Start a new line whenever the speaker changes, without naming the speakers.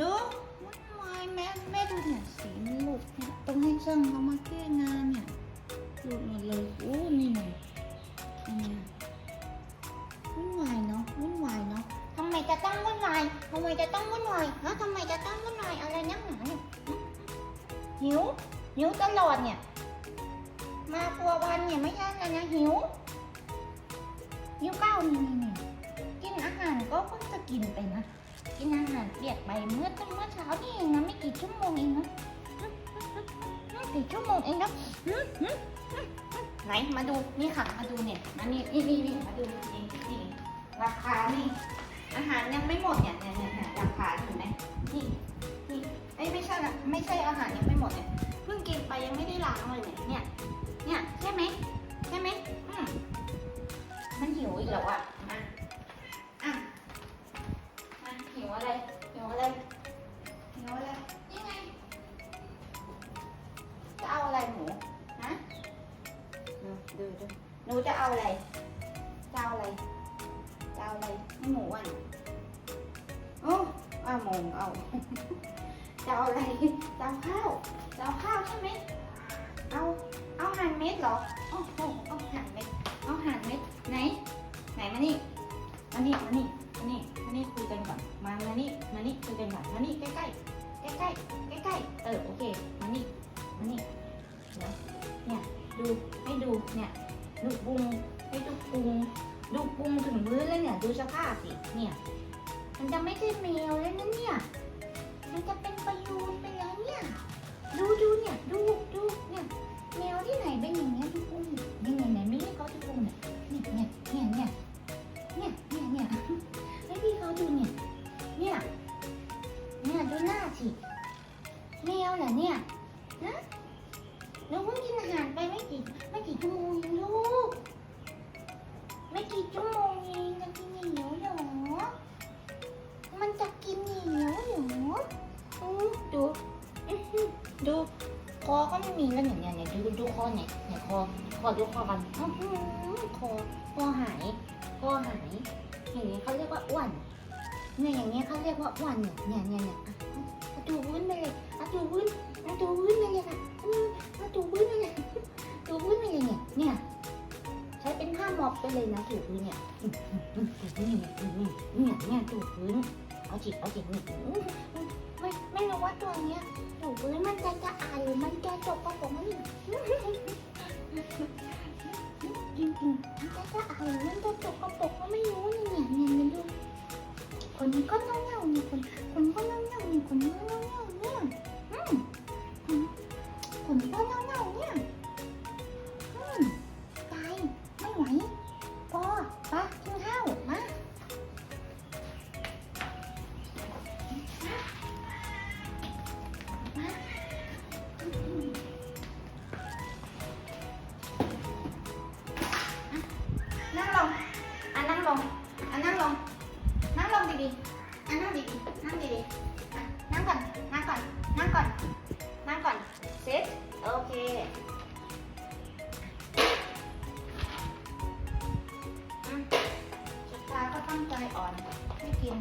ดูไม้แม่แม่ดูเนี่ยสีมันหลุดเนี่ยต้องให้
ช่างเขามาแก้งานเนี่ยหลุดหมดเลยอู้นี่เนี่ยวุ่นวายเนาะวุ่นวายเนาะ
ทำไมจะต้องวุ่นวายทำไมจะต้องวุ่นวายฮะทำไมจะต้องวุ่นวายอะไรนักหนาเนี่ยหิวหิวตลอดเนี่ย มาตัววันเนี่ยไม่ใช่อะไรนะหิวหิวเก้าเนี่นี่ อาหารก็เพิ่งจะกินไปนะ กินอาหารเปียกไปเมื่อตั้งเมื่อเช้านี่เองนะไม่กี่ชั่วโมงเองนะไม่กี่ชั่วโมงเองนะไหนมาดูนี่ค่ะมาดูเนี่ยมานี่นี่นี่นี่มาดูนี่นี่ราคานี่อาหารยังไม่หมดเนี่ยเนี่ยเนี่ยราคาเห็นไหมนี่นี่เอ้ไม่ใช่ละไม่ใช่อาหารยังไม่หมดเนี่ยเพิ่งกินไปยังไม่ได้ล้างเลยเนี่ยเนี่ยเนี่ยใช่ไหม อะไรหิวอะไรหิวอะไรนี่ไงจะเอาอะไรหนูฮะดูดูดูหนูจะเอาอะไรจะเอาอะไรจะเอาอะไรให้หมูอะโอ้เอาหมูเอาจะเอาอะไรจะเอาข้าวจะเอาข้าวใช่ไหมเอาเอาหั่นเม็ดเหรอโอ้โหเอาหั่นเม็ดเอาหั่นเม็ดไหนไหนมานี่มานี่มานี่ มานี่ใกล้ใกล้ใกล้ใกล้ใกล้ใกล้ๆเออโอเคมานี่มานี่เดี๋ยวเนี่ยดูให้ดูเนี่ยดูปุงให้ดูปุงดูปุงถึงมื้อแล้วเนี่ยดูสภาพสิเนี่ยมันจะไม่ใช่แมวแล้วนะเนี่ยมันจะเป็นประยูนไปแล้วเเหรอเนี่ยฮะหนูเพิ่งกินอาหารไปไม่กี่ไม่กี่ชั่วโมงเองลูก ไม่กี่ชั่วโมงเองจะกินเหนียวเหรอมันจะกินเหนียวเหรออือดูอื้อหือดูคอก็ไม่มีแล้วเนี่ยเนี่ยเนี่ยดูดูคอเนี่ยเนี่ยคอคอดูคอกันอื้อหือคอคอหายคอหายอย่างนี้เขาเรียกว่าอ้วนเนี่ยอย่างเงี้ยเขาเรียกว่าอ้วนเนี่ยเนี่ยเนี่ย เนี่ยอะอะดูวุ้นไปเลยอะดูวุ้นอะดูวุ้นไปเลยค่ะอืมอะดูวุ้นไปเลยดูวุ้นไปเลยเนี่ยเนี่ยใช้เป็นผ้าหมอบไปเลยนะถูพื้นเนี่ยถูพื้นเนี่ยเนี่ยเนี่ยถูพื้นเอาจิเอาจินี่ไม่ไม่รู้ว่าตัวเนี้ยถูพื้นมันจะจะอายหรือมันจะจกกระป๋องมันจริงจริงๆมันจะจะอายหรือมันจะจกกระป๋องก็ไม่รู้เนี่ยเนี่ยเนี่ยดูคนนี้ก็เน่า เน่าๆนี่คนคนก็เน่าเน่าๆนี่คนนี้ก็เน่าเน่าเนี่ยอืมคนก็เน่าเน่าเนี่ยอืมตายไม่ไหวพอปะกินข้าวมามานั่งลงอะนั่งลง นั่งก่อน นั่งก่อน นั่งก่อน นั่งก่อนเซตโอเค สุดท้ายก็ตั้งใจอ่อนให้กิน